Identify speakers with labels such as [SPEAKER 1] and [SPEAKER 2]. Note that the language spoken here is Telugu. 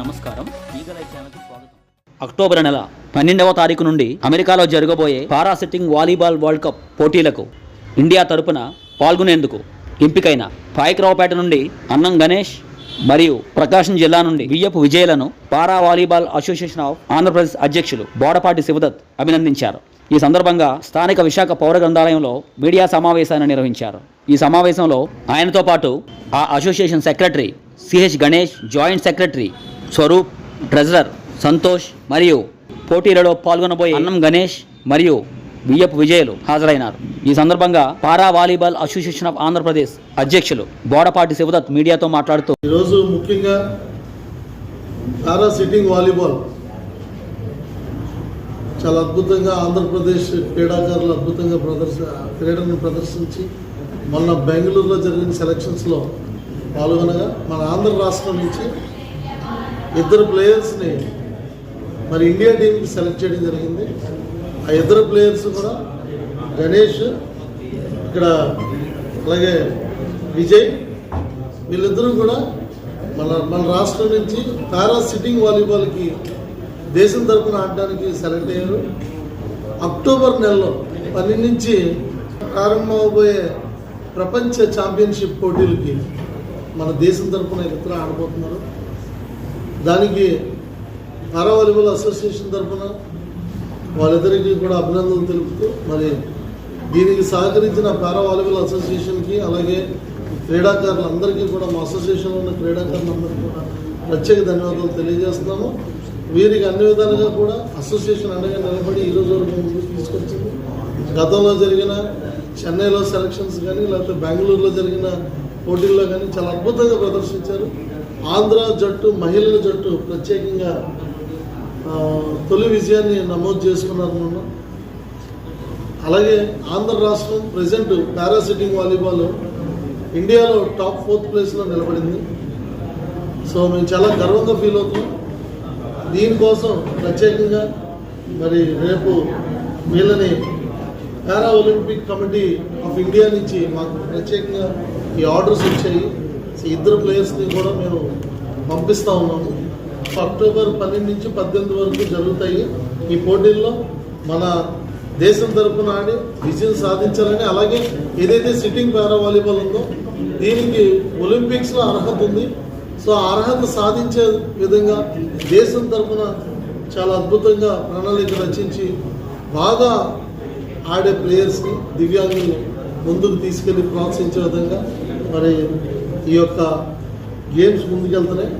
[SPEAKER 1] నమస్కారం. ఛానల్కి స్వాగతం. అక్టోబర్ నెల పన్నెండవ తారీఖు నుండి అమెరికాలో జరగబోయే para sitting volleyball world cup పోటీలకు ఇండియా తరపున పాల్గొనేందుకు ఎంపికైన పాయకరావుపేట నుండి అన్నం గణేష్ మరియు ప్రకాశం జిల్లా నుండి బియ్యపు విజయలను para volleyball association of Andhra Pradesh అధ్యక్షులు బోడపాటి శివదత్ అభినందించారు. ఈ సందర్భంగా స్థానిక విశాఖ పౌర గ్రంథాలయంలో మీడియా సమావేశాన్ని నిర్వహించారు. ఈ సమావేశంలో ఆయనతో పాటు ఆ association secretary C H Ganesh joint secretary Swaroop treasurer Santosh మరియు పోటీలలో పాల్గొనబోయే అన్నం గణేష్ మరియు బియ్యపు విజయలు హాజరైనారు. ఈ సందర్భంగా para volleyball association of Andhra Pradesh అధ్యక్షులు బోడపాటి శివదత్ మీడియాతో మాట్లాడుతూ
[SPEAKER 2] ఈరోజు ముఖ్యంగా పారా సిట్టింగ్ వాలీబాల్ చాలా అద్భుతంగా ఆంధ్రప్రదేశ్ క్రీడాకారులు అద్భుతంగా ప్రదర్శ క్రీడను ప్రదర్శించి మొన్న బెంగళూరులో జరిగిన సెలక్షన్స్లో పాల్గొనగా మన ఆంధ్ర రాష్ట్రం నుంచి ఇద్దరు ప్లేయర్స్ని మరి ఇండియా టీంకి సెలెక్ట్ చేయడం జరిగింది. ఆ ఇద్దరు ప్లేయర్స్ కూడా గణేష్ ఇక్కడ అలాగే విజయ్ వీళ్ళిద్దరూ కూడా మన మన రాష్ట్రం నుంచి పారా సిట్టింగ్ వాలీబాల్కి దేశం తరపున ఆడడానికి సెలెక్ట్ అయ్యారు. అక్టోబర్ నెలలో పన్నెండు నుంచి ప్రారంభమబోయే ప్రపంచ ఛాంపియన్షిప్ పోటీలకి మన దేశం తరఫున ఇద్దరు ఆడబోతున్నారు. దానికి పారా అసోసియేషన్ తరపున వాళ్ళిద్దరికీ కూడా అభినందనలు తెలుపుతూ మరి దీనికి సహకరించిన పారా వాలీబాల్ అసోసియేషన్కి అలాగే క్రీడాకారులందరికీ కూడా మా అసోసియేషన్లో ఉన్న క్రీడాకారులందరికీ కూడా ప్రత్యేక ధన్యవాదాలు తెలియజేస్తున్నాము. వీరికి అన్ని విధాలుగా కూడా అసోసియేషన్ అండగా నిలబడి ఈ రోజు వరకు ముందుకు తీసుకొచ్చింది. గతంలో జరిగిన చెన్నైలో సెలక్షన్స్ కానీ లేకపోతే బెంగళూరులో జరిగిన పోటీల్లో కానీ చాలా అద్భుతంగా ప్రదర్శించారు. ఆంధ్ర జట్టు మహిళల జట్టు ప్రత్యేకంగా తొలి విజయాన్ని నమోదు చేసుకున్నారు మొన్న. అలాగే ఆంధ్ర రాష్ట్రం ప్రజెంట్ పారాసిటింగ్ వాలీబాల్ ఇండియాలో టాప్ ఫోర్త్ ప్లేస్లో నిలబడింది. సో మేము చాలా గర్వంగా ఫీల్ అవుతున్నాం. దీనికోసం ప్రత్యేకంగా మరి రేపు వీళ్ళని para olympic committee of India నుంచి మాకు ప్రత్యేకంగా ఈ ఆర్డర్స్ వచ్చాయి. సో ఇద్దరు ప్లేయర్స్ని కూడా మేము పంపిస్తూ ఉన్నాము అక్టోబర్ పన్నెండు నుంచి పద్దెనిమిది వరకు జరుగుతాయి ఈ పోటీల్లో. మన దేశం తరఫున ఆడి విజయం సాధించాలని అలాగే ఏదైతే సిట్టింగ్ పారా వాలీబాల్ ఉందో దీనికి ఒలింపిక్స్లో అర్హత ఉంది. సో ఆ అర్హత సాధించే విధంగా దేశం తరపున చాలా అద్భుతంగా ప్రణాళిక రచించి బాగా ఆడే ప్లేయర్స్ని దివ్యాంగులు ముందుకు తీసుకెళ్ళి ప్రోత్సహించే విధంగా మరి ఈ యొక్క గేమ్స్ ముందుకెళ్తున్నాయి.